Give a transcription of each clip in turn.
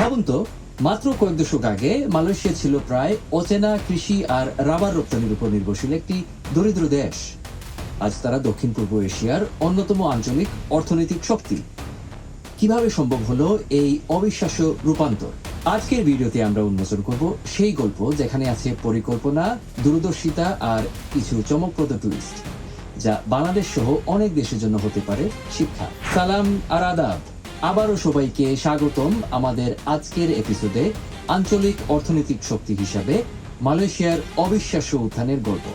ভাবুন তো, মাত্র কয়েক দশক আগে মালয়েশিয়া ছিল প্রায় অচেনা কৃষি আর রাবার রপ্তানির উপর নির্ভরশীল একটি দরিদ্র দেশ। আজ তারা দক্ষিণ পূর্ব এশিয়ার অন্যতম আঞ্চলিক অর্থনৈতিক শক্তি। কীভাবে সম্ভব হলো এই অবিশ্বাস্য রূপান্তর? আজকের ভিডিওতে আমরা উন্মোচন করব সেই গল্প যেখানে আছে পরিকল্পনা, দূরদর্শিতা আর কিছু চমকপ্রদ টুইস্ট যা বাংলাদেশ সহ অনেক দেশের জন্য হতে পারে শিক্ষা। সালাম আর আদাব। আবারও সবাইকে স্বাগতম আমাদের আজকের এপিসোডে আঞ্চলিক অর্থনৈতিক শক্তি হিসাবে মালয়েশিয়ার অবিশ্বাস্য উত্থানের গল্প।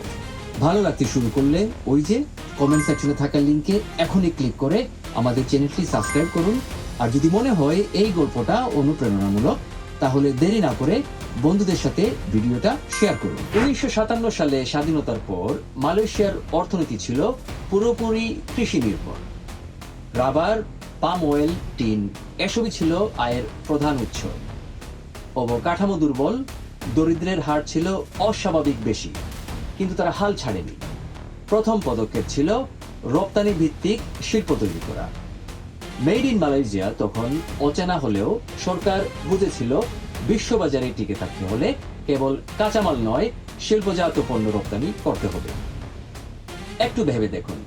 ভালো লাগতে শুরু করলে ওই যে কমেন্ট সেকশনে থাকা লিঙ্কে এখনই ক্লিক করে আমাদের চ্যানেলটি সাবস্ক্রাইব করুন। আর যদি মনে হয় এই গল্পটা অনুপ্রেরণামূলক, তাহলে দেরি না করে বন্ধুদের সাথে ভিডিওটা শেয়ার করুন। উনিশশো সাতান্ন সালে স্বাধীনতার পর মালয়েশিয়ার অর্থনীতি ছিল পুরোপুরি কৃষি নির্ভর। রাবার পাম অয়েল টিন এসবই ছিল আয়ের প্রধান উৎস। অবকাঠামো দুর্বল, দরিদ্রের হার ছিল অস্বাভাবিক বেশি, কিন্তু তারা হাল ছাড়েনি। প্রথম পদক্ষেপ ছিল রপ্তানি ভিত্তিক শিল্প তৈরি করা। মেড ইন মালয়েশিয়া তখন অচেনা হলেও সরকার বুঝেছিল বিশ্ববাজারে টিকে থাকতে হলে কেবল কাঁচামাল নয়, শিল্পজাত পণ্য রপ্তানি করতে হবে। একটু ভেবে দেখুন।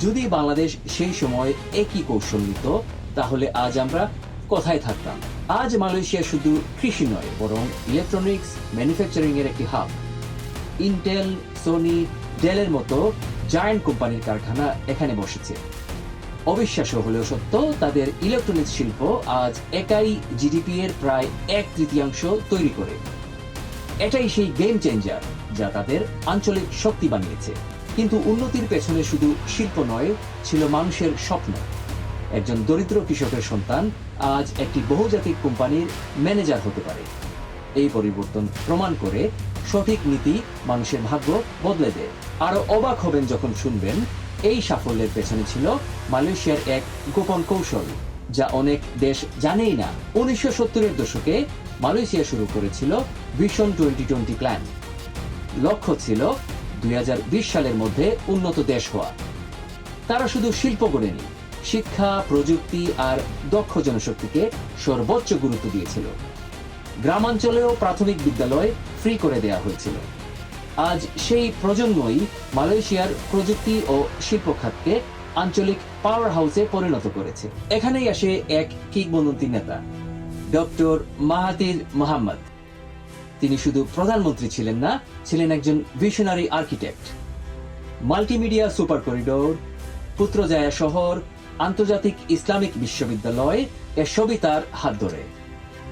যদি বাংলাদেশ সেই সময় একই কৌশল নিত, তাহলে আজ আমরা কোথায় থাকতাম? আজ মালয়েশিয়া শুধু কৃষি নয়, বরং ইলেকট্রনিক্স ম্যানুফ্যাকচারিং এর একটি হাব ইন্টেল সোনি ডেলের মতো জায়ান্ট কোম্পানির কারখানা এখানে বসেছে। অবিশ্বাস্য হলেও সত্য, তাদের ইলেকট্রনিক্স শিল্প আজ একাই জিডিপি এর প্রায় এক তৃতীয়াংশ তৈরি করে। এটাই সেই গেম চেঞ্জার যা তাদের আঞ্চলিক শক্তি বানিয়েছে। কিন্তু উন্নতির পেছনে শুধু শিল্প নয়, ছিল মানুষের স্বপ্ন। একজন দরিদ্র কৃষকের সন্তান আজ একটি বহুজাতিক কোম্পানির ম্যানেজার হতে পারে। এই পরিবর্তন প্রমাণ করে সঠিক নীতি মানুষের ভাগ্য বদলে দেয়। আরও অবাক হবেন যখন শুনবেন, এই সাফল্যের পেছনে ছিল মালয়েশিয়ার এক গোপন কৌশল, যা অনেক দেশ জানেই না। উনিশশো সত্তরের দশকে মালয়েশিয়া শুরু করেছিল ভিশন টোয়েন্টি টোয়েন্টি প্ল্যান লক্ষ্য ছিল দুই হাজার বিশ সালের মধ্যে উন্নত দেশ হওয়া। তারা শুধু শিল্প গড়েনি শিক্ষা, প্রযুক্তি আর দক্ষ জনশক্তিকে সর্বোচ্চ গুরুত্ব দিয়েছিল। গ্রামাঞ্চলেও প্রাথমিক বিদ্যালয় ফ্রি করে দেয়া হয়েছিল। আজ সেই প্রজন্মই মালয়েশিয়ার প্রযুক্তি ও শিল্প খাতকে আঞ্চলিক পাওয়ার হাউসে পরিণত করেছে। এখানেই আসে এক কিংবদন্তি নেতা, ডক্টর মাহাতির মোহাম্মদ। তিনি শুধু প্রধানমন্ত্রী ছিলেন না, ছিলেন একজন visionary architect multimedia super corridor Putrajaya শহর, আন্তর্জাতিক ইসলামিক বিশ্ববিদ্যালয় এসবই তার হাত ধরে।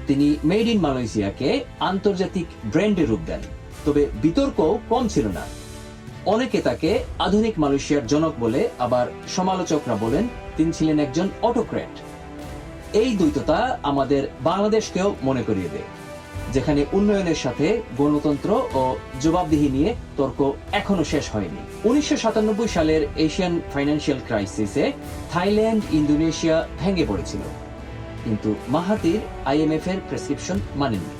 তিনি মেড ইন মালয়েশিয়াকে আন্তর্জাতিক ব্র্যান্ডে রূপ দেন। তবে বিতর্ক কম ছিল না। অনেকে তাকে আধুনিক মালয়েশিয়ার জনক বলে আবার সমালোচকরা বলেন তিনি ছিলেন একজন অটোক্র্যাট এই দ্বৈততা আমাদের বাংলাদেশকেও মনে করিয়ে দেয়। যেখানে উন্নয়নের সাথে গণতন্ত্র ও জবাবদিহি নিয়ে তর্ক এখনও শেষ হয়নি। উনিশশো সাতানব্বই সালের এশিয়ান ফাইন্যান্সিয়াল ক্রাইসিসে থাইল্যান্ড, ইন্দোনেশিয়া ভেঙে পড়েছিল। কিন্তু মাহাতির আইএমএফ এর প্রেসক্রিপশন মানেননি।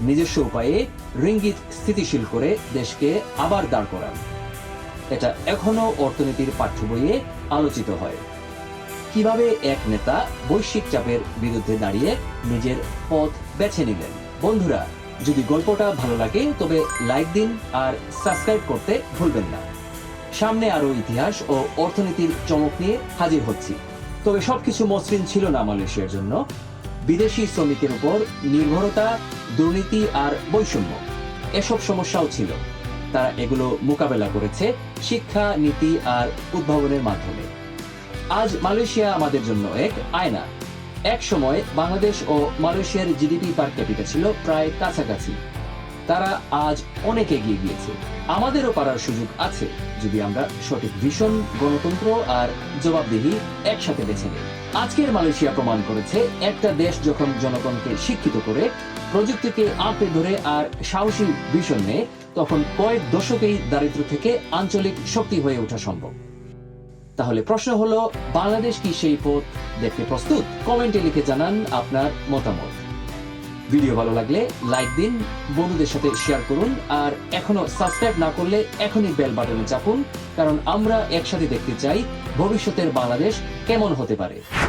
নিজস্ব উপায়ে রিঙ্গিত স্থিতিশীল করে দেশকে আবার দাঁড় করান। এটা এখনও অর্থনীতির পাঠ্য বইয়ে আলোচিত হয়। কীভাবে এক নেতা বৈশ্বিক চাপের বিরুদ্ধে দাঁড়িয়ে নিজের পথ বেছে নিলেন? বন্ধুরা, যদি গল্পটা ভালো লাগে, তবে লাইক দিন আর সাবস্ক্রাইব করতে ভুলবেন না। সামনে আরও ইতিহাস ও অর্থনীতির চমক নিয়ে হাজির হচ্ছি। তবে সবকিছু মসৃণ ছিল না মালয়েশিয়ার জন্য। বিদেশি শ্রমিকের উপর নির্ভরতা, দুর্নীতি আর বৈষম্য, এসব সমস্যাও ছিল। তারা এগুলো মোকাবেলা করেছে শিক্ষা, নীতি আর উদ্ভাবনের মাধ্যমে। আজ মালয়েশিয়া আমাদের জন্য এক আয়না। এক সময় বাংলাদেশ ও মালয়েশিয়ার জিডিপি পার ক্যাপিটা ছিল প্রায় কাছাকাছি। তারা আজ অনেক এগিয়ে গিয়েছে। আমাদেরও পারার সুযোগ আছে, যদি আমরা সঠিক ভীষণ গণতন্ত্র আর জবাবদিহি একসাথে বেছে নিই। আজকের মালয়েশিয়া প্রমাণ করেছে, একটা দেশ যখন জনগণকে শিক্ষিত করে, প্রযুক্তিকে আঁকড়ে ধরে আর সাহসী ভীষণ নেয়, তখন কয়েক দশকেই দারিদ্র থেকে আঞ্চলিক শক্তি হয়ে ওঠা সম্ভব। তাহলে প্রশ্ন হলো, বাংলাদেশ কি সেই পথ দেখতে প্রস্তুত? কমেন্টে লিখে জানান আপনার মতামত। ভিডিও ভালো লাগলে লাইক দিন, বন্ধুদের সাথে শেয়ার করুন, আর এখনও সাবস্ক্রাইব না করলে এখনই বেল বাটনে চাপুন, কারণ আমরা একসাথে দেখতে চাই ভবিষ্যতের বাংলাদেশ কেমন হতে পারে।